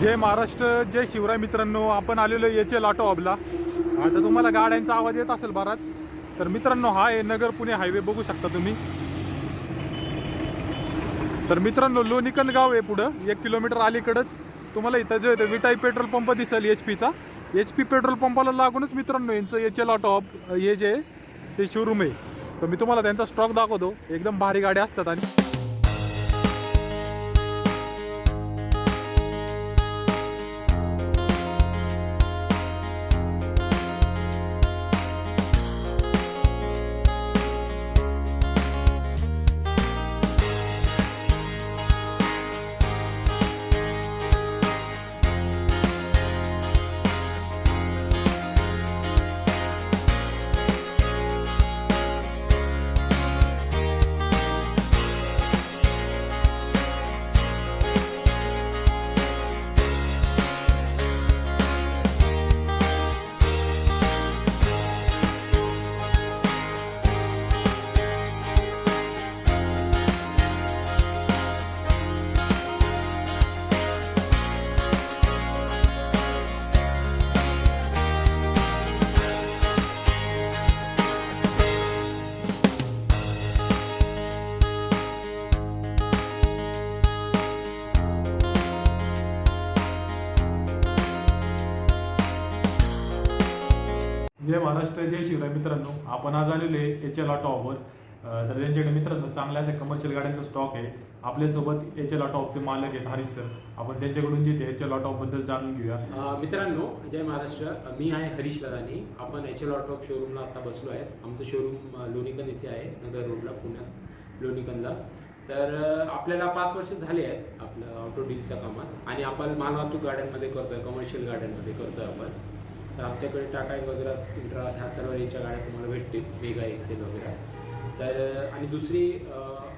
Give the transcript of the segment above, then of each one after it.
जय महाराष्ट्र जय शिवराय मित्रांनो आपण आलेलो एच एल ऑटो हबला. आता तुम्हाला गाड्यांचा आवाज येत असेल बराच तर मित्रांनो हा आहे नगर पुणे हायवे बघू शकता तुम्ही. तर मित्रांनो लोणीकंद गाव आहे पुढं एक किलोमीटर अलीकडंच. तुम्हाला इथं जे आहे विटाई पेट्रोल पंप दिसेल एच पीचा एच पी पेट्रोल पंपाला लागूनच मित्रांनो यांचं एच एल ऑटो हे जे आहे ते शोरूम आहे. तर मी तुम्हाला त्यांचा स्टॉक दाखवतो. एकदम भारी गाड्या असतात आणि महाराष्ट्र जय शिवराय मित्रांनो आपण आज आलेलो आहे एच एल ऑटोवर तर त्यांच्याकडे मित्रांनो चांगल्या अशा कमर्शियल गाड्यांचा स्टॉक आहे. आपल्यासोबत एच एल ऑटोचे मालक आहेत हरीश सर आपण त्यांच्याकडून जे एच एलबद्दल जाणून घेऊया. मित्रांनो जय महाराष्ट्र. मी आहे हरीश लदानी आपण एच एल ऑटो शोरूमला आता बसलो आहे आमचं शोरूम लोणीकन इथे आहे नगर रोडला पुण्यात लोणीकनला. तर आपल्याला पाच वर्ष झाले आहेत आपलं ऑटो डीलच्या कामात. आणि आपण मालवाहतूक गाड्यांमध्ये करतोय कमर्शियल गाड्यांमध्ये करतोय आपण. तर आमच्याकडे टाटा वगैरे इंट्रा ह्या सर्व रेंजच्या गाड्या तुम्हाला भेटतील वेगळा एक्सेल वगैरे. तर आणि दुसरी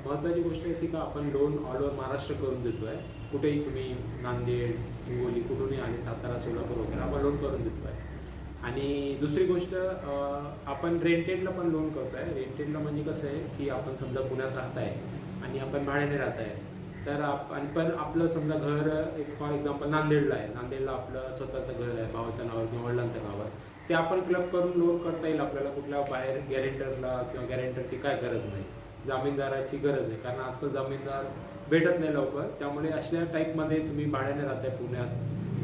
महत्त्वाची गोष्ट अशी का आपण लोन ऑल ओव्हर महाराष्ट्र करून देतो आहे कुठेही तुम्ही नांदेड हिंगोली कुठूनही आणि सातारा सोलापूर वगैरे आपण लोन करून देतो आहे आणि दुसरी गोष्ट आपण रेंटेडला पण लोन करतो आहे रेंटेडला म्हणजे कसं आहे की आपण समजा पुण्यात राहत आहे आणि आपण भाड्याने राहत आहे तर आपण पण आपलं समजा घर एक फॉर एक्झाम्पल नांदेडला आहे. नांदेडला आपलं स्वतःचं घर आहे भावाच्या नावावर किंवा वडिलांच्या नावावर ते आपण क्लब करून लोन करता येईल आपल्याला. कुठल्या बाहेर गॅरेंटरला किंवा गॅरेंटरची काय गरज नाही. जामीनदाराची गरज नाही. कारण आजकाल जामीनदार भेटत नाही लवकर. त्यामुळे अशा टाईपमध्ये तुम्ही भाड्याने राहताय पुण्यात.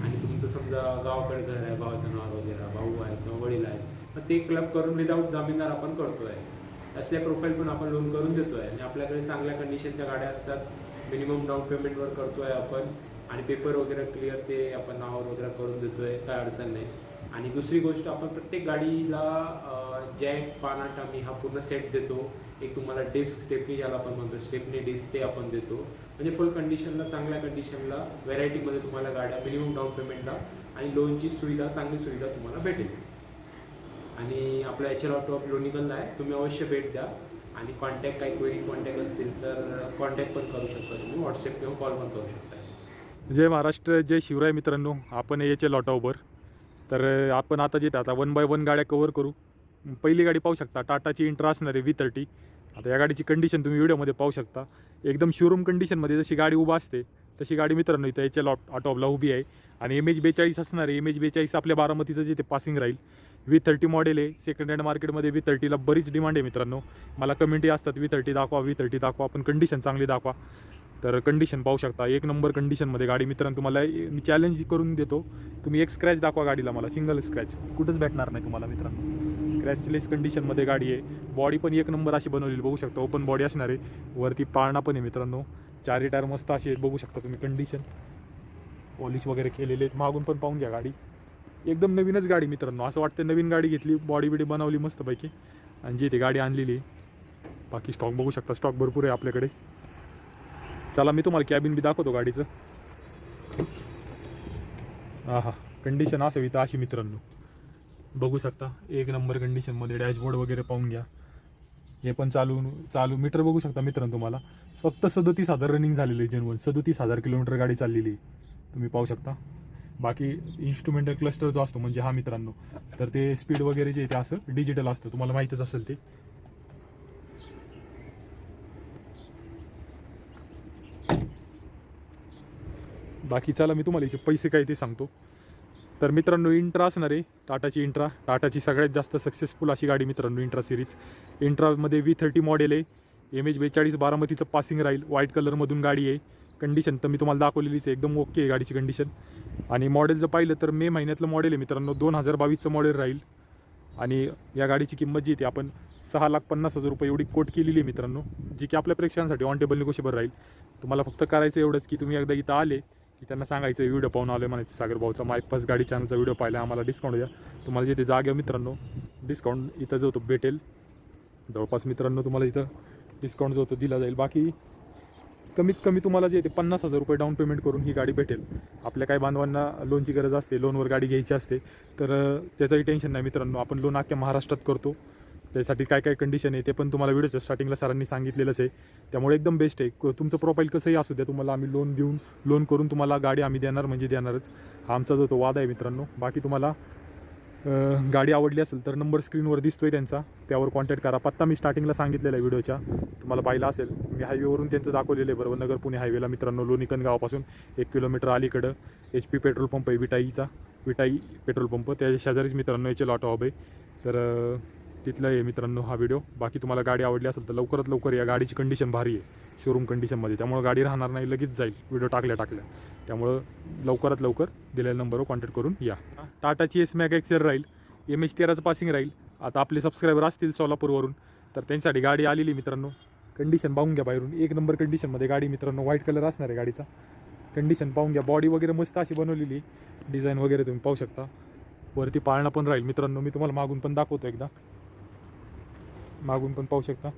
आणि तुमचं समजा गावाकडे घर आहे भावाच्या नावावर वगैरे भाऊ आहे किंवा वडील आहे. मग ते क्लब करून विदाऊट जामीनदार आपण करतो आहे असल्या प्रोफाईल पण आपण लोन करून देतो आहे आणि आपल्याकडे चांगल्या कंडिशनच्या गाड्या असतात. मिनिमम डाऊन पेमेंटवर करतोय आपण. आणि पेपर वगैरे क्लिअर ते आपण नावावर वगैरे करून देतोय काय अडचण नाही. आणि दुसरी गोष्ट आपण प्रत्येक गाडीला जॅक पानाट आम्ही हा पूर्ण सेट देतो. एक तुम्हाला डिस्क स्टेपनी ज्याला आपण म्हणतो स्टेपनी डिस्क ते आपण देतो. म्हणजे फुल कंडिशनला चांगल्या कंडिशनला व्हेरायटीमध्ये तुम्हाला गाड्या मिनिमम डाऊन पेमेंटला आणि लोनची सुविधा चांगली सुविधा तुम्हाला भेटेल. आणि आपला एच एल ऑटो लोणीकंद आहे. तुम्ही अवश्य भेट द्या. आणि कॉन्टॅक्ट काही क्वेरी कॉन्टॅक्ट असतील तर कॉन्टॅक्ट पण करू शकता तुम्ही. व्हॉट्सअप किंवा कॉल पण करू शकता. जय महाराष्ट्र जय शिवराय मित्रांनो. आपण याचे एल तर आपण आता जे आता वन बाय वन गाड्या कवर करू. पहिली गाडी पाहू शकता. टाटाची इंट्रा असणार आहे व्ही थर्टी आता या गाडीची कंडिशन तुम्ही व्हिडिओमध्ये पाहू शकता. एकदम शोरूम कंडिशनमध्ये जशी गाडी उभा असते तशी गाडी मित्रांनो इथं एच लॉट ऑटोला उभी आहे. आणि एम एच बेचाळीस असणार आहे एम एच बेचाळीस आपल्या बारामतीचं जे ते पासिंग राहील. व्ही थर्टी मॉडेल आहे. सेकंड हँड मार्केटमध्ये व्ही थर्टीला बरीच डिमांड आहे मित्रांनो. मला कमेंटी असतात व्ही थर्टी दाखवा व्ही थर्टी दाखवा पण कंडिशन चांगली दाखवा. तर कंडिशन पाहू शकता. एक नंबर कंडिशनमध्ये गाडी मित्रांनो तुम्हाला मी चॅलेंज करून देतो. तुम्ही एक स्क्रॅच दाखवा गाडीला मला सिंगल स्क्रॅच कुठंच भेटणार नाही तुम्हाला मित्रांनो. स्क्रॅचलेस कंडिशनमध्ये गाडी आहे. बॉडी पण एक नंबर अशी बनवलेली बघू शकता. ओपन बॉडी असणार आहे. वरती पाळणा पण आहे मित्रांनो. चारी टायर मस्त असे बघू शकता तुम्ही कंडिशन पॉलिश वगैरे केलेले आहेत. मागून पण पाहून घ्या गाडी. एकदम नवीनच गाडी मित्रांनो. असं वाटतं नवीन गाडी घेतली बॉडी बिडी बनवली मस्तपैकी. आणि जी ती गाडी आणलेली आहे. बाकी स्टॉक बघू शकता स्टॉक भरपूर आहे आपल्याकडे. चला मी तुम्हाला कॅबिन बी दाखवतो गाडीचं. हा हा कंडिशन असावी तर अशी मित्रांनो. बघू शकता एक नंबर कंडिशनमध्ये डॅशबोर्ड वगैरे पाहून घ्या. हे पण चालू चालू मीटर बघू शकता मित्रांनो तुम्हाला. फक्त सदोतीस हजार रनिंग झालेलं आहे जनवन सदोतीस हजार किलोमीटर गाडी चाललेली आहे. तुम्ही पाहू शकता. बाकी इन्स्ट्रुमेंटल क्लस्टर जो असतो म्हणजे हा मित्रांनो तर ते स्पीड वगैरे जे आहे ते असं डिजिटल असतं. तुम्हाला माहीतच असेल ते. बाकी चला मी तुम्हाला याचे पैसे काय ते सांगतो. तर मित्रांनो इंट्रा असणार आहे टाटाची इंट्रा टाटाची सगळ्यात जास्त सक्सेसफुल अशी गाडी मित्रांनो इंट्रा सिरीज इंट्रामध्ये व्ही थर्टी मॉडेल आहे. एम एच बेचाळीस बारामतीचं पासिंग राहील. व्हाईट कलरमधून गाडी आहे. कंडिशन तर मी तुम्हाला दाखवलेलीच आहे. एकदम ओके आहे गाडीची कंडिशन आणि मॉडेल जर पाहिलं तर मे महिन्यातलं मॉडेल आहे मित्रांनो. दोन हजार बावीसचं मॉडेल राहील. आणि या गाडीची किंमत जी ती आपण सहा लाख पन्नास हजार रुपये एवढी कोट केलेली आहे मित्रांनो. जी की आपल्या प्रेक्षकांसाठी ऑन टेबल निगोशिएबल राहील. तुम्हाला फक्त करायचं एवढंच की तुम्ही एकदा इथं आले की त्यांना सांगायचं व्हिडिओ पाहून आलो म्हणायचं. सागर भाऊचा माय फर्स्ट गाडी चॅनलचा व्हिडिओ पाहिला आम्हाला डिस्काउंट द्या. तुम्हाला जिथे जागे मित्रांनो डिस्काउंट इथं जो तो भेटेल. जवळपास मित्रांनो तुम्हाला इथं डिस्काउंट जो होतो दिला जाईल. बाकी कमीत कमी तुम्हाला जे ते पन्नास हजार रुपये डाऊन पेमेंट करून ही गाडी भेटेल. आपल्या काही बांधवांना लोनची गरज असते लोनवर गाडी घ्यायची असते तर त्याचंही टेन्शन नाही मित्रांनो. आपण लोन अख्ख्या महाराष्ट्रात करतो. त्यासाठी काय काय कंडिशन आहे ते पण तुम्हाला व्हिडिओच्या स्टार्टिंगला सरांनी सांगितलेलंच आहे. त्यामुळे एकदम बेस्ट आहे. क- तुमचं प्रोफाईल कसंही असू द्या तुम्हाला आम्ही लोन देऊन लोन करून तुम्हाला गाडी आम्ही देणार म्हणजे देणारच. हा आमचा जो तो वाद आहे मित्रांनो. बाकी तुम्हाला गाडी आवडली असेल तर नंबर स्क्रीनवर दिसतो आहे त्यांचा. त्यावर कॉन्टॅक्ट करा. पत्ता मी स्टार्टिंगला सांगितलेला आहे व्हिडिओच्या. तुम्हाला पाहिला असेल. मी हायवेवरून त्यांचं दाखवलेलं आहे बरोबर. नगर पुणे हायवेला मित्रांनो लोणीकन गावापासून एक किलोमीटर अलीकडं एच पी पेट्रोल पंप आहे विटाईचा. विटाई पेट्रोल पंप त्याच्या शेजारीच मित्रांनो याचे लॉट हॉब आहे. तर तिथलं आहे मित्रांनो हा व्हिडिओ बाकी तुम्हाला गाडी आवडली असेल तर लवकरात लवकर या गाडीची कंडिशन भारी आहे. शोरूम कंडिशनमध्ये त्यामुळं गाडी राहणार नाही लगेच जाईल. व्हिडिओ टाकल्या टाकल्या. त्यामुळं लवकरात लवकर दिलेल्या नंबरवर कॉन्टॅक्ट करून या. टाटाची एस मॅग एक्सेल राहील. एम एच तेराचं पासिंग राहील. आता आपले सबस्क्रायबर असतील सोलापूरवरून तर त्यांच्यासाठी गाडी आलेली मित्रांनो. कंडिशन पाहून घ्या बाहेरून. एक नंबर कंडिशनमध्ये गाडी मित्रांनो व्हाईट कलर असणार आहे गाडीचा. कंडिशन पाहून घ्या. बॉडी वगैरे मस्त अशी बनवलेली डिझाईन वगैरे तुम्ही पाहू शकता. वरती पाळणा पण राहील मित्रांनो. मी तुम्हाला मागून पण दाखवतो एकदा. मागून पण पाहू शकता.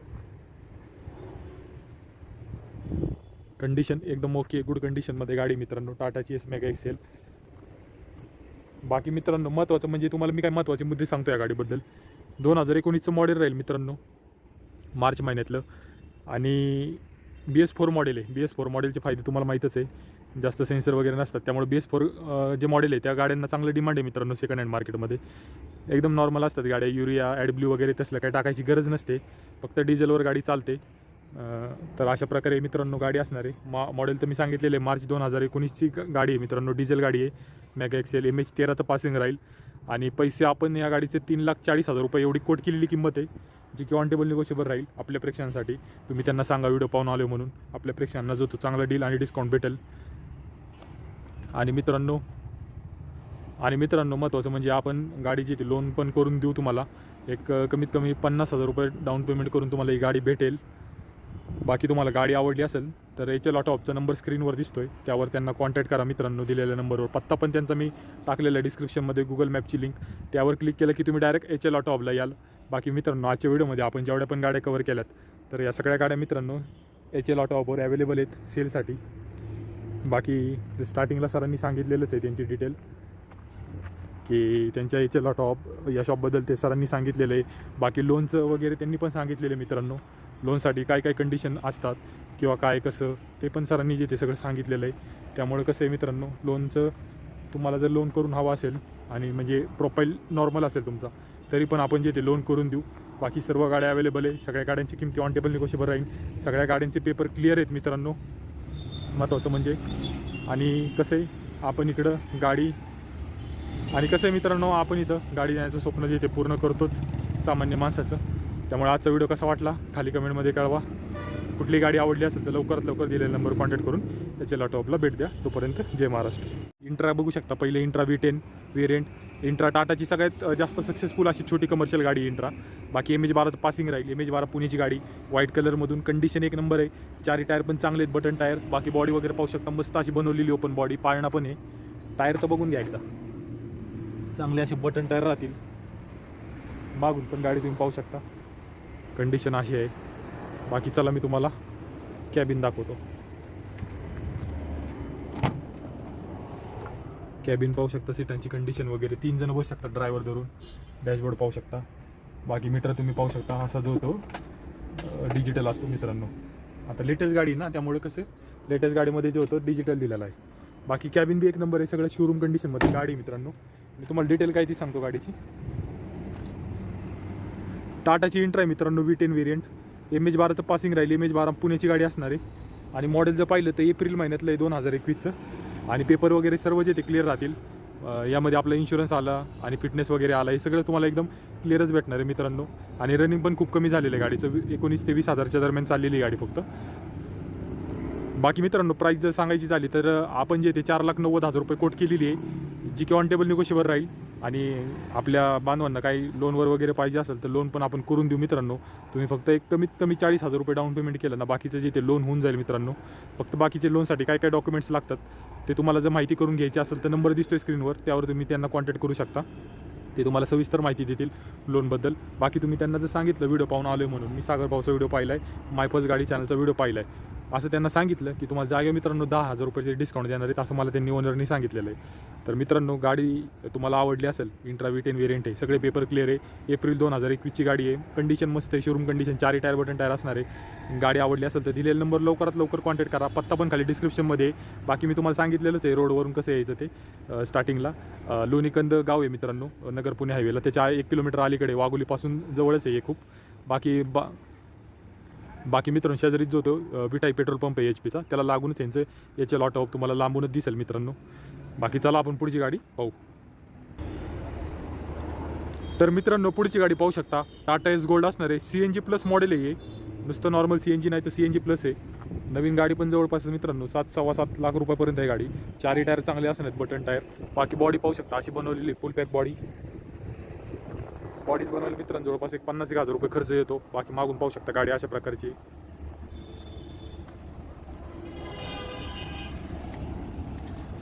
कंडिशन एकदम ओके गुड कंडिशनमध्ये गाडी मित्रांनो टाटाची एस मेगा एक्सेल बाकी मित्रांनो महत्त्वाचं म्हणजे तुम्हाला मी काय महत्त्वाचे मुद्दे सांगतो या गाडीबद्दल. दोन हजार एकोणीसचं मॉडेल राहील मित्रांनो मार्च महिन्यातलं. आणि बी एस फोर मॉडेल आहे. बी एस फोर मॉडेलचे फायदे तुम्हाला माहीतच आहे. जास्त सेन्सर वगैरे नसतात. त्यामुळे बी एस फोर जे मॉडेल आहे त्या गाड्यांना चांगलं डिमांड आहे मित्रांनो सेकंड हँड मार्केटमध्ये एकदम नॉर्मल असतात गाड्या युरिया ॲडब्ल्यू वगैरे तसलं काही टाकायची गरज नसते. फक्त डिझेलवर गाडी चालते. तर अशा प्रकारे मित्रांनो गाडी असणार आहे. मा मॉडेल तर मी सांगितलेलं आहे मार्च दोन हजार एकोणीसची गाडी आहे मित्रांनो डिझेल गाडी आहे. मॅगा एक्सेल एम एच तेराचं पासिंग राहील. आणि पैसे आपण या गाडीचे तीन लाख चाळीस हजार रुपये एवढी कोट केलेली किंमत आहे जी की ऑनटेबल निगोशिएबल राहील आपल्या प्रेक्षकांसाठी. तुम्ही त्यांना सांगा व्हिडिओ पाहून आलो म्हणून. आपल्या प्रेक्षकांना जो तो चांगला डील आणि डिस्काउंट भेटेल. आणि मित्रांनो आणि मित्रांनो महत्त्वाचं म्हणजे आपण गाडीची ती लोन पण करून देऊ तुम्हाला. एक कमीत कमी पन्नास हजार रुपये डाऊन पेमेंट करून तुम्हाला ही गाडी भेटेल. बाकी तुम्हाला गाडी आवडली असेल तर एच एल ऑटोपचा नंबर स्क्रीनवर दिसतो आहे त्यावर त्यांना कॉन्टॅक्ट करा मित्रांनो दिलेल्या नंबरवर पत्ता पण त्यांचा मी टाकलेला डिस्क्रिप्शनमध्ये गुगल मॅपची लिंक त्यावर क्लिक केलं की तुम्ही डायरेक्ट एच एल ऑटोपला याल. बाकी मित्रांनो आजच्या व्हिडिओमध्ये आपण जेवढ्या पण गाड्या कवर केल्यात तर या सगळ्या गाड्या मित्रांनो एच एल ऑटोवर अवेलेबल आहेत सेलसाठी बाकी स्टार्टिंगला सरांनी सांगितलेलंच आहे त्यांची डिटेल की त्यांच्या याच्याला टॉप या शॉपबद्दल ते सरांनी सांगितलेलं आहे. बाकी लोनचं वगैरे त्यांनी पण सांगितलेलं आहे मित्रांनो. लोनसाठी काय काय कंडिशन असतात किंवा काय कसं ते पण सरांनी जे ते सगळं सांगितलेलं आहे. त्यामुळे कसं आहे मित्रांनो लोनचं तुम्हाला जर लोन करून हवं असेल आणि म्हणजे प्रोफाईल नॉर्मल असेल तुमचा तरी पण आपण जे ते लोन करून देऊ. बाकी सर्व गाड्या अवेलेबल आहे. सगळ्या गाड्यांची किमती ऑन टेबल निगोशिएबल राहील सगळ्या गाड्यांचे पेपर क्लिअर आहेत मित्रांनो. महत्त्वाचं म्हणजे. आणि कसं आहे आपण इकडं गाडी आणि कसं आहे मित्रांनो आपण इथं गाडी जाण्याचं स्वप्न जे ते पूर्ण करतोच सामान्य माणसाचं. त्यामुळे आजचा व्हिडिओ कसा वाटला? खाली कमेंटमध्ये कळवा. कुठली गाडी आवडली असेल तर लवकरात लवकर दिलेला नंबर कॉन्टॅक्ट करून त्याच्या लॅपटॉपला भेट द्या. तोपर्यंत जय महाराष्ट्र. इंट्रा बघू शकता. पहिले Intra V ten variant Intra टाटाची सगळ्यात जास्त सक्सेसफुल अशी छोटी कमर्शियल गाडी इंट्रा बाकी एम एच बाराचं पासिंग राहील. एम एच बारा पुण्याची गाडी. व्हाईट कलरमधून कंडिशन एक नंबर आहे. चारी टायर पण चांगले आहेत बटन टायर बाकी बॉडी वगैरे पाहू शकता. मस्त अशी बनवलेली ओपन बॉडी पाळणा पण आहे. टायर तर बघून घ्या एकदा. चांगले असे बटन टायर राहतील. मागून पण गाडी तुम्ही पाहू शकता. कंडिशन अशी आहे. बाकी चला मी तुम्हाला कॅबिन दाखवतो. कॅबिन पाहू शकता सीटांची कंडिशन वगैरे. तीन जण बसू शकतात ड्रायव्हर धरून. डॅशबोर्ड पाहू शकता. बाकी मीटर तुम्ही पाहू शकता. असा जो तो डिजिटल असतो मित्रांनो. आता लेटेस्ट गाडी ना त्यामुळे कसं लेटेस्ट गाडीमध्ये जो होतो डिजिटल दिलेला आहे. बाकी कॅबिन बी एक नंबर आहे. सगळं शोरूम कंडिशनमध्ये गाडी मित्रांनो. मी तुम्हाला डिटेल काय ती सांगतो गाडीची. टाटाची इंट्रा आहे मित्रांनो V ten variant M H बाराचं passing राहील. एम एच बारा पुण्याची गाडी असणार आहे. आणि मॉडेल जर पाहिलं तर एप्रिल महिन्यातलं आहे दोन हजार एकवीसचं. आणि पेपर वगैरे सर्व जे ते क्लिअर राहतील. यामध्ये आपला इन्शुरन्स आला आणि फिटनेस वगैरे आला हे सगळं तुम्हाला एकदम क्लिअरच भेटणार आहे मित्रांनो. आणि रनिंग पण खूप कमी झालेलं आहे गाडीचं. एकोणीस ते वीस हजारच्या दरम्यान चाललेली आहे गाडी फक्त. बाकी मित्रांनो प्राईस जर सांगायची झाली तर आपण जे ते चार लाख नव्वद हजार रुपये कोट केलेली आहे जी की ऑन टेबल निगोशिएबल राहील. आणि आपल्या बांधवांना काही लोनवर वगैरे पाहिजे असेल तर लोन पण आपण करून देऊ मित्रांनो. तुम्ही फक्त एक कमीत कमी चाळीस हजार रुपये डाऊन पेमेंट केलं ना बाकीचं जे ते लोन होऊन जाईल मित्रांनो. फक्त बाकीचे लोनसाठी काय काय डॉक्युमेंट्स लागतात ते तुम्हाला जर माहिती करून घ्यायची असेल तर नंबर दिसतोय स्क्रीनवर त्यावर तुम्ही त्यांना कॉन्टॅक्ट करू शकता. ते तुम्हाला सविस्तर माहिती देतील लोनबद्दल बाकी तुम्ही त्यांना जर सांगितलं व्हिडिओ पाहून आलो म्हणून. मी सागर भाऊचा व्हिडिओ पाहिला आहे मायफस गाडी चॅनलचा व्हिडिओ पाहिला आहे असं त्यांना सांगितलं की तुम्हाला जागे मित्रांनो दहा हजार रुपयाचे डिस्काउंट देणार आहेत असं मला त्यांनी ओनरनी सांगितलेलं आहे. तर मित्रांनो गाडी तुम्हाला आवडली असेल इंट्रावी टेन वेरियंट आहे सगळे पेपर क्लिअर आहे. एप्रिल दोन हजार एकवीसची गाडी आहे. कंडिशन मस्त आहे शोरूम कंडिशन चारही टायर बटन टायर असणार आहे. गाडी आवडली असेल तर दिलेला नंबर लवकरात लवकर कॉन्टॅक्ट करा. पत्ता पण खाली डिस्क्रिप्शनमध्ये बाकी मी तुम्हाला सांगितलेलंच आहे रोडवरून कसं यायचं ते स्टार्टिंगला लोणीकंद गाव आहे मित्रांनो नगर पुणे हायवेला त्याच्या एक किलोमीटर अलीकडे वाघोलीपासून जवळच आहे खूप. बाकी बा बाकी मित्रांनो शेजारीच जो तो विटाई पेट्रोल पंप आहे एच पीचा त्याला लागूनच यांचं याचे लॉट ऑफ तुम्हाला लांबूनच दिसेल मित्रांनो. बाकी चला आपण पुढची गाडी पाहू. तर मित्रांनो पुढची गाडी पाहू शकता. टाटा एस गोल्ड असणार आहे. C N G plus model आहे नुसतं नॉर्मल सी एन जी नाही तर सी एन जी प्लस आहे. नवीन गाडी पण जवळपास मित्रांनो सात सव्वा सात लाख रुपयापर्यंत आहे गाडी. चारही टायर चांगले असणार आहेत बटन टायर बाकी बॉडी पाहू शकता अशी बनवलेली फुल पॅक बॉडी बॉडीज बनवायला मित्रांनो जवळपास एक पन्नास एक हजार रुपये खर्च येतो. बाकी मागून पाहू शकता गाडी अशा प्रकारची.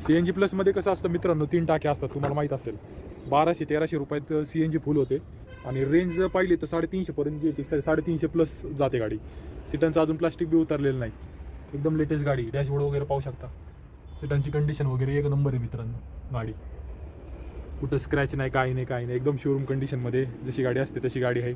सी एन जी प्लसमध्ये कसं असतं मित्रांनो तीन टाके असतात तुम्हाला माहीत असेल. बाराशे तेराशे रुपयात सी एन जी फुल होते. आणि रेंज जर पाहिली तर साडेतीनशेपर्यंत जी येते साडेतीनशे प्लस जाते गाडी. सिटांचं अजून प्लास्टिक बी उतरलेलं नाही. एकदम लेटेस्ट गाडी डॅशबोर्ड वगैरे पाहू शकता. सिटांची कंडिशन वगैरे एक नंबर आहे मित्रांनो गाडी. कुठं स्क्रॅच नाही काही नाही काही नाही. एकदम शोरूम कंडिशनमध्ये जशी गाडी असते तशी गाडी आहे.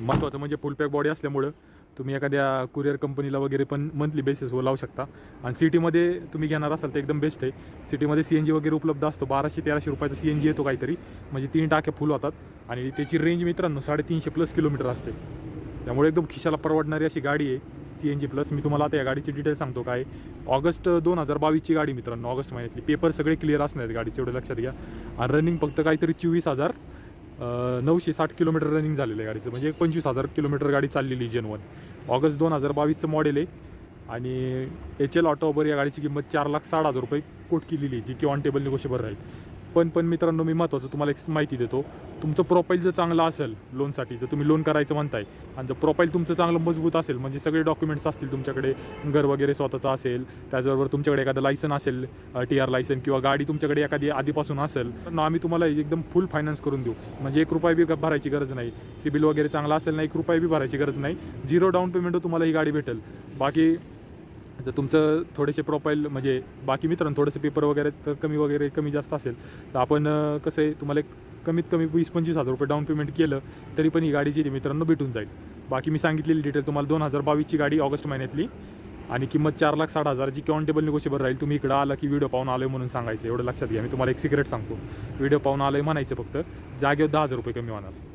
महत्त्वाचं म्हणजे फुल पॅक बॉडी असल्यामुळं तुम्ही एखाद्या कुरिअर कंपनीला वगैरे पण मंथली बेसिसवर लावू शकता. आणि सिटीमध्ये तुम्ही घेणार असाल तर एकदम बेस्ट आहे. सिटीमध्ये सी एन जी वगैरे उपलब्ध असतो. बाराशे तेराशे रुपयाचा सी एन जी येतो काहीतरी. म्हणजे तीन टाक्या फुल होतात. आणि त्याची रेंज मित्रांनो साडेतीनशे प्लस किलोमीटर असते. त्यामुळे एकदम खिशाला परवडणारी अशी गाडी आहे सी एन जी प्लस मी तुम्हाला आता या गाडीची डिटेल सांगतो काय. ऑगस्ट दोन हजार बावीसची गाडी मित्रांनो ऑगस्ट महिन्यातली. पेपर सगळे क्लिअर असणार आहेत गाडीचे एवढे लक्षात घ्या. आणि रनिंग फक्त काहीतरी चोवीस हजार नऊशे साठ किलोमीटर रनिंग झालेलं आहे गाडीचं. म्हणजे पंचवीस हजार किलोमीटर गाडी चाललेली जेन वन ऑगस्ट दोन हजार बावीसचं मॉडेल आहे. आणि एच एल ऑटोबर या गाडीची किंमत चार लाख साठ हजार रुपये कोट केलेली आहे जी की ऑन टेबल निगोशिएबल राहील. पण पण मित्रांनो मी महत्त्वाचं तुम्हाला एक माहिती देतो. तुमचं प्रोफाईल जर चांगलं असेल लोनसाठी जर तुम्ही लोन करायचं म्हणताय. आणि जर प्रोफाईल तुमचं चांगलं मजबूत असेल म्हणजे सगळे डॉक्युमेंट्स असतील तुमच्याकडे घर वगैरे स्वतःचं असेल त्याचबरोबर तुमच्याकडे एखादं लायसन असेल टी आर लायसन किंवा गाडी तुमच्याकडे एखादी आधीपासून असेल तर आम्ही तुम्हाला एकदम फुल फायनान्स करून देऊ. म्हणजे एक रुपया बी भरायची गरज नाही. सिबिल वगैरे चांगला असेल ना एक रुपया बी भरायची गरज नाही. झिरो डाऊन पेमेंट तुम्हाला ही गाडी भेटेल. बाकी जर तुमचं थोडेसे प्रोफाईल म्हणजे बाकी मित्रांनो थोडंसं पेपर वगैरे तर कमी वगैरे कमी जास्त असेल तर आपण कसं आहे तुम्हाला एक कमीत कमी वीस पंचवीस हजार रुपये डाऊन पेमेंट केलं तरी पण ही गाडी जी ती मित्रांनो भेटून जाईल. बाकी मी सांगितलेली डिटेल तुम्हाला दोन हजार बावीसची गाडी ऑगस्ट महिन्यातली आणि किंमत चार लाख साठ हजार जी काउंटेबल निगोशिबल राहील तुम्ही इकडं आला की व्हिडिओ पाहून आलोय म्हणून सांगायचं एवढं लक्षात घ्या. मी तुम्हाला एक सिक्रेट सांगतो. व्हिडिओ पाहून आलोय म्हणायचं फक्त जागेवर दहा हजार रुपये कमी होणार.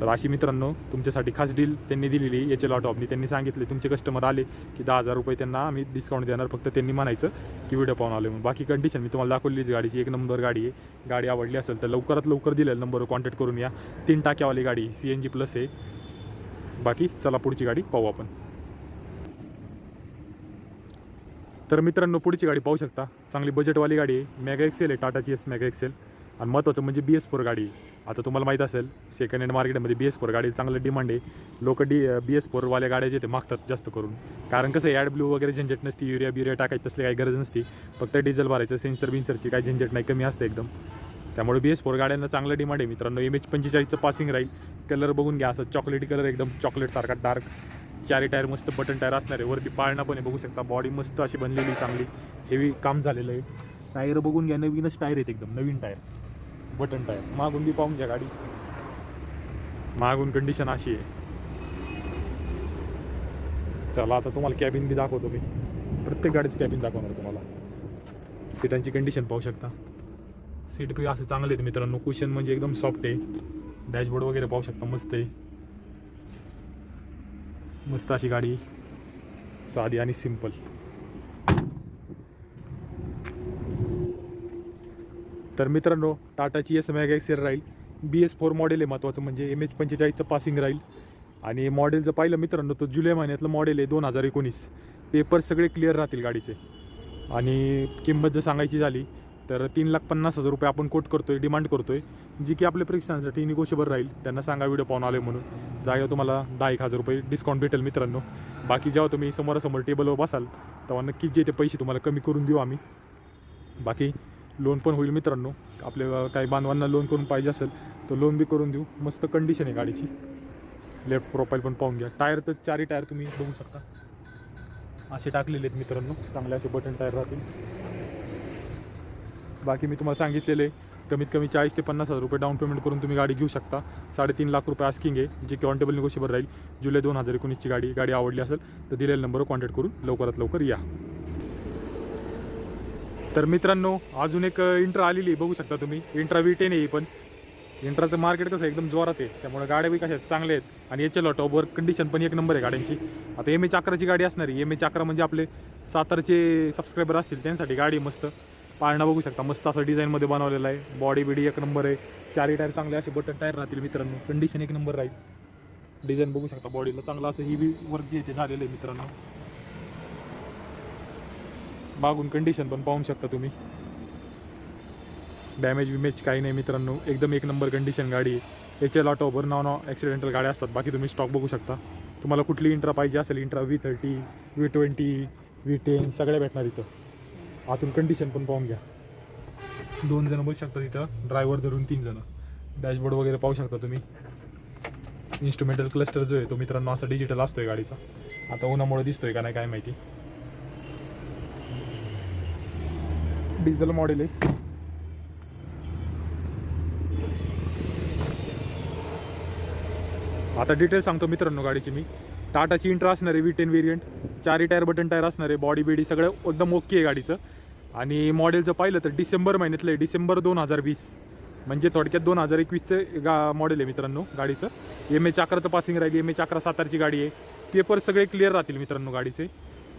तर अशी मित्रांनो तुमच्यासाठी खास डील त्यांनी दिलेली याचे लॉट ऑफनी त्यांनी सांगितले. तुमचे कस्टमर आले की दहा हजार रुपये त्यांना आम्ही डिस्काउंट देणार. फक्त त्यांनी म्हणायचं की व्हिडिओ पाहून आले म्हणून. बाकी कंडिशन मी तुम्हाला दाखवलीच गाडीची एक नंबर गाडी आहे. गाडी आवडली असेल तर लवकरात लवकर दिलेल्या नंबरवर कॉन्टॅक्ट करून या. तीन टाक्यावाली गाडी सी एन जी प्लस आहे. बाकी चला पुढची गाडी पाहू आपण. तर मित्रांनो पुढची गाडी पाहू शकता. चांगली बजेटवाली गाडी आहे. मेगा एक्सेल आहे. टाटाची एस मेगा एक्सेल आणि महत्त्वाचं म्हणजे बी एस फोर गाडी. आता तुम्हाला माहीत असेल सेकंड हँड मार्केटमध्ये बी एस फोर गाडी चांगलं डिमांड आहे. लोक डी बी एस फोरवाल्या गाड्या जे ते मागतात जास्त करून. कारण कसं ॲड ब्ल्यू वगैरे झंझट नसती युरिया बिरिया टाकायची तसली काही गरज नसती. फक्त डिझेल भरायचं सेन्सर बिन्सरची काही झंझट नाही कमी असते एकदम. त्यामुळे बी एस फोर गाड्यांना चांगलं डिमांड आहे मित्रांनो. एम एच पंचेचाळीसचं पासिंग राहील. कलर बघून घ्या असं चॉकलेटी कलर एकदम चॉकलेटसारखा डार्क चारी टायर मस्त बटन टायर असणार आहे. वरती पाळणा पण आहे बघू शकता. बॉडी मस्त अशी बनलेली चांगली. हेवी काम झालेलं आहे. टायर बघून घ्या नवीनच टायर आहेत एकदम नवीन टायर बटन टायर मागून बी पाहून घ्या गाडी. मागून कंडिशन अशी आहे. चला आता तुम्हाला कॅबिन बी दाखवतो मी. प्रत्येक गाडीचं कॅबिन दाखवणार तुम्हाला. सीटांची कंडिशन पाहू शकता. सीट बी असं चांगले आहेत मित्रांनो. कुशन म्हणजे एकदम सॉफ्ट आहे. डॅशबोर्ड वगैरे पाहू शकता मस्त आहे. मस्त अशी गाडी. साधी आणि सिंपल तर मित्रांनो टाटाची एस मॅग एक्सेल राहील. बी एस फोर मॉडेल आहे महत्त्वाचं म्हणजे एम एच पंचेचाळीसचं पासिंग राहील. आणि मॉडेल जर पाहिलं मित्रांनो तर जुलै महिन्यातलं मॉडेल आहे दोन हजार एकोणीस. पेपर सगळे क्लिअर राहतील गाडीचे. आणि किंमत जर सांगायची झाली तर तीन लाख पन्नास हजार रुपये आपण कोट करतो आहे डिमांड करतो आहे जी की आपल्या प्रेक्षकांसाठी निगोशिबल राहील. त्यांना सांगा व्हिडिओ पाहून आले म्हणून. जागेवर तुम्हाला दहा एक हजार रुपये डिस्काउंट भेटेल मित्रांनो. बाकी जेव्हा तुम्ही समोरासमोर टेबलवर बसाल तेव्हा नक्कीच जे ते पैसे तुम्हाला कमी करून देऊ आम्ही. बाकी लोन पण होईल मित्रांनो. आपल्या काही बांधवांना लोन करून पाहिजे असेल तर लोन बी करून देऊ. मस्त कंडिशन आहे गाडीची. लेफ्ट प्रोफाईल पण पाहून घ्या. टायर तर चारही टायर तुम्ही बघू शकता. असे टाकलेले आहेत मित्रांनो. चांगले असे बटन टायर राहतील. बाकी मी तुम्हाला सांगितलेले कमीत कमी चाळीस ते पन्नास हजार रुपये डाऊन पेमेंट करून तुम्ही गाडी घेऊ शकता. साडेतीन लाख रुपये आस्किंग आहे जे की ऑन टेबल राहील. जुलै दोन हजार एकोणीसची गाडी गाडी आवडली असेल तर दिलेल्या नंबरवर कॉन्टॅक्ट करून लवकरात लवकर या. तर मित्रांनो अजून एक इंट्रा आलेली आहे बघू शकता तुम्ही. इंट्रा वी टेन आहे पण. इंट्राचं मार्केट कसं आहे, एकदम जोरात आहे. त्यामुळे गाड्या बी कशा आहेत चांगल्या आहेत. आणि याच्या लॉटॉपवर कंडिशन पण एक नंबर आहे गाड्यांची. आता एम एच अकराची गाडी असणार आहे. एम एच अकरा म्हणजे आपले सातारचे सबस्क्रायबर असतील त्यांसाठी गाडी मस्त. पाळणा बघू शकता मस्त असं डिझाईनमध्ये बनवलेला आहे. बॉडी बिडी एक नंबर आहे. चारही टायर चांगले असे बटन टायर राहतील मित्रांनो. कंडिशन एक नंबर राहील. डिझाईन बघू शकता बॉडीला चांगलं असं ही बी वर्क जे झालेलं आहे मित्रांनो. मागून कंडिशन पण पाहू शकता तुम्ही. डॅमेज विमेज काही नाही मित्रांनो. एकदम एक नंबर कंडिशन गाडी आहे. एच एल ऑटोवर नॉन ॲक्सिडेंटल गाड्या असतात. बाकी तुम्ही स्टॉक बघू शकता. तुम्हाला कुठली इंट्रा पाहिजे असेल Intra V thirty V twenty V ten सगळ्या भेटणार इथं. आतून कंडिशन पण पाहून घ्या. दोन जण बसू शकता इथं. ड्रायव्हर धरून तीन जण. डॅशबोर्ड वगैरे पाहू शकता तुम्ही. इन्स्ट्रुमेंटल क्लस्टर जो आहे तो मित्रांनो असा डिजिटल असतोय गाडीचा. आता उन्हामुळे दिसतोय का नाही काय माहिती. डिझेल मॉडेल आहे. आता डिटेल सांगतो मित्रांनो गाडीची मी. टाटाची इंट्रा असणार आहे वी टेन वेरियंट चारी टायर बटन टायर असणार आहे. बॉडी बिडी सगळं एकदम ओके आहे गाडीचं. आणि मॉडेलचं पाहिलं तर डिसेंबर महिन्यातलं आहे. डिसेंबर दोन हजार वीस. म्हणजे थोडक्यात दोन हजार एकवीसचं गा मॉडेल आहे मित्रांनो गाडीचं. एम ए चाकराचं पासिंग राहील. एम ए चाकरा सातारची गाडी आहे. पेपर सगळे क्लिअर राहतील मित्रांनो गाडीचे.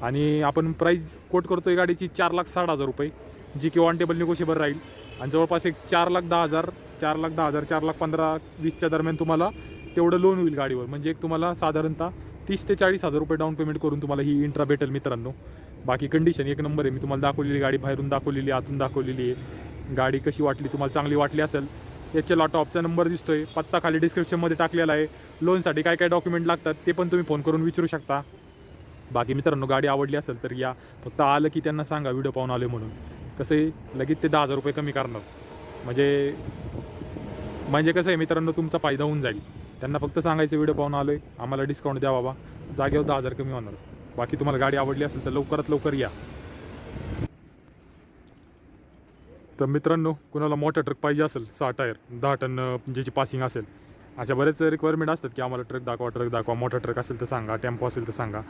आणि आपण प्राईस कोट करतो आहे गाडीची चार लाख साठ हजार रुपये. जी की ऑन टेबल निगोशिएबल राहील. आणि जवळपास एक चार लाख दहा हजार चार लाख दहा हजार चार लाख पंधरा वीसच्या दरम्यान तुम्हाला तेवढं लोन होईल गाडीवर. म्हणजे एक तुम्हाला साधारणतः तीस ते चाळीस हजार रुपये डाऊन पेमेंट करून तुम्हाला ही इंट्रा भेटेल मित्रांनो. बाकी कंडिशन एक नंबर आहे. मी तुम्हाला दाखवलेली गाडी बाहेरून दाखवलेली आहे आतून दाखवलेली आहे. गाडी कशी वाटली तुम्हाला चांगली वाटली असेल याच्या लॉटॉपचा नंबर दिसतो आहे पत्ता खाली डिस्क्रिप्शनमध्ये टाकलेला आहे. लोनसाठी काय काय डॉक्युमेंट लागतात ते पण तुम्ही फोन करून विचारू शकता. बाकी मित्रांनो गाडी आवडली असेल तर या. फक्त आलं की त्यांना सांगा व्हिडिओ पाहून आले म्हणून. कसं आहे लगेच ते दहा हजार रुपये कमी करणार. म्हणजे म्हणजे कसं आहे मित्रांनो तुमचा फायदा होऊन जाईल. त्यांना फक्त सांगायचं व्हिडिओ पाहून आलोय. आम्हाला डिस्काउंट द्या बाबा. जागेवर दहा हजार कमी होणार. बाकी तुम्हाला गाडी आवडली असेल तर लवकरात लवकर या. तर मित्रांनो कुणाला मोठा ट्रक पाहिजे असेल सहा टायर दहा टन ज्याची पासिंग असेल अशा बरेच रिक्वायरमेंट असतात की आम्हाला ट्रक दाखवा ट्रक दाखवा. मोठा ट्रक असेल तर सांगा टेम्पो असेल तर सांगा.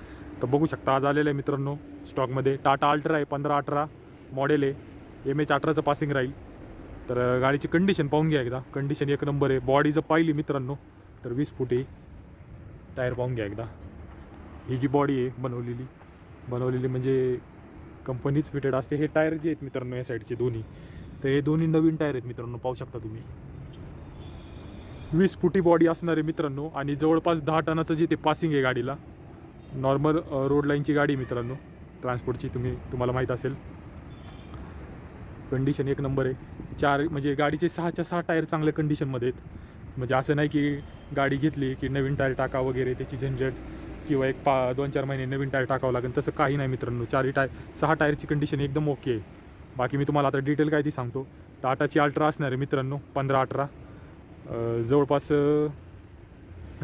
तर बघू शकता आज आलेलं आहे मित्रांनो स्टॉकमध्ये टाटा अल्ट्रा आहे पंधरा अठरा. मॉडेल आहे. एम एच अठराचं पासिंग राहील. तर गाडीची कंडिशन पाहून घ्या एकदा. कंडिशन एक नंबर आहे. बॉडी जर पाहिली मित्रांनो तर वीस फुटी टायर पाहून घ्या एकदा. ही जी बॉडी आहे बनवलेली. बनवलेली म्हणजे कंपनीच फिटेड असते. हे टायर जे आहेत मित्रांनो या साईडचे दोन्ही. तर हे दोन्ही नवीन टायर आहेत मित्रांनो पाहू शकता तुम्ही. वीस फुटी बॉडी असणार आहे मित्रांनो. आणि जवळपास दहा टनाचं जे ते पासिंग आहे गाडीला. नॉर्मल रोड लाईनची गाडी आहे मित्रांनो. ट्रान्सपोर्टची तुम्ही तुम्हाला माहीत असेल. कंडिशन एक नंबर आहे. चार म्हणजे गाडीचे सहाच्या सहा टायर चांगल्या कंडिशनमध्ये आहेत. म्हणजे असं नाही की गाडी घेतली की नवीन टायर टाका वगैरे त्याची झंझट किंवा एक पा दोन चार महिने नवीन टायर टाकावं लागेल तसं काही नाही मित्रांनो. चारही टायर सहा टायरची कंडिशन एकदम ओके आहे. बाकी मी तुम्हाला आता डिटेल काय ती सांगतो. टाटाची अल्ट्रा असणार आहे मित्रांनो पंधरा अठरा. जवळपास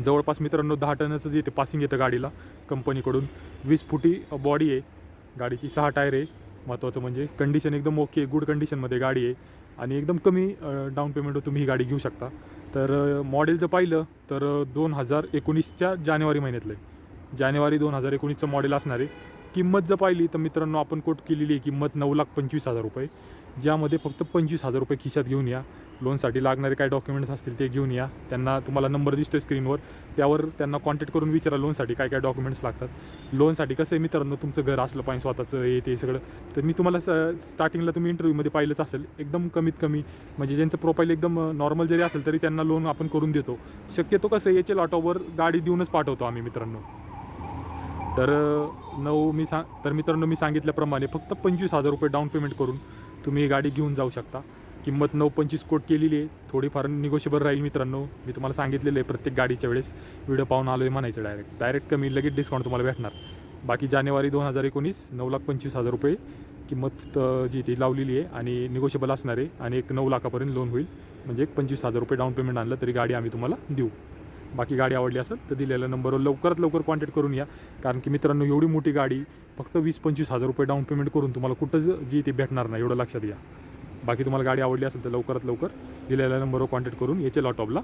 जवळपास मित्रांनो दहा टनाचं जे पासिंग येतं गाडीला कंपनीकडून वीस फुटी बॉडी आहे. गाडीची सहा टायर आहे. महत्त्वाचं म्हणजे कंडिशन एकदम ओके गुड कंडिशनमध्ये गाडी आहे. आणि एकदम कमी डाऊन पेमेंटवर तुम्ही ही गाडी घेऊ शकता. तर मॉडेल जर पाहिलं तर दोन हजार एकोणीसच्या जानेवारी महिन्यातलं. आहे जानेवारी दोन हजार एकोणीसचं मॉडेल असणार आहे. किंमत जर पाहिली तर मित्रांनो आपण कोट केलेली आहे किंमत नऊ लाख पंचवीस हजार रुपये. ज्यामध्ये फक्त पंचवीस हजार रुपये खिशात घेऊन या. लोनसाठी लागणारे काय डॉक्युमेंट्स असतील ते घेऊन या. त्यांना तुम्हाला नंबर दिसतोय स्क्रीनवर त्यावर त्यांना कॉन्टॅक्ट करून विचारा लोनसाठी काय काय डॉक्युमेंट्स लागतात. लोनसाठी कसं आहे मित्रांनो तुमचं घर असलं पाहिजे स्वतःचं हे ते सगळं. तर मी तुम्हाला स स्टार्टिंगला तुम्ही इंटरव्ह्यूमध्ये पाहिलंच असेल. एकदम कमीत कमी म्हणजे ज्यांचं प्रोफाईल एकदम नॉर्मल जरी असेल तरी त्यांना लोन आपण करून देतो. शक्यतो कसं याचे लॉटॉवर गाडी देऊनच पाठवतो आम्ही मित्रांनो. तर नऊ मी सांग तर मित्रांनो मी सांगितल्याप्रमाणे फक्त पंचवीस हजार रुपये डाऊन पेमेंट करून तुम्ही ही गाडी घेऊन जाऊ शकता. किंमत नऊ पंचवीस कोट केलेली आहे. थोडीफार निगोशिबल राहील मित्रांनो. मी तुम्हाला सांगितलेलं आहे प्रत्येक गाडीच्या वेळेस व्हिडिओ पाहून आलो आहे म्हणायचं डायरेक्ट डायरेक्ट कमी लगेच डिस्काउंट तुम्हाला भेटणार. बाकी जानेवारी दोन हजार एकोणीस नऊ लाख पंचवीस हजार रुपये किंमत जी ती लावलेली आहे आणि निगोशिबल असणार आहे आणि एक नऊ लाखापर्यंत लोन होईल. म्हणजे एक पंचवीस हजार रुपये डाऊन पेमेंट आणलं तरी गाडी आम्ही तुम्हाला देऊ. बाकी गाडी आवडली असेल तर दिलेल्या नंबरवर लवकरात लवकर कॉन्टॅक्ट करून या. कारण की मित्रांनो एवढी मोठी गाडी फक्त वीस पंचवीस हजार रुपये डाऊन पेमेंट करून तुम्हाला कुठं जी ती भेटणार नाही एवढं लक्षात घ्या. बाकी तुम्हाला गाडी आवडली असेल तर लवकरात लवकर दिलेल्या नंबरवर कॉन्टॅक्ट करून याचे लॉटॉपला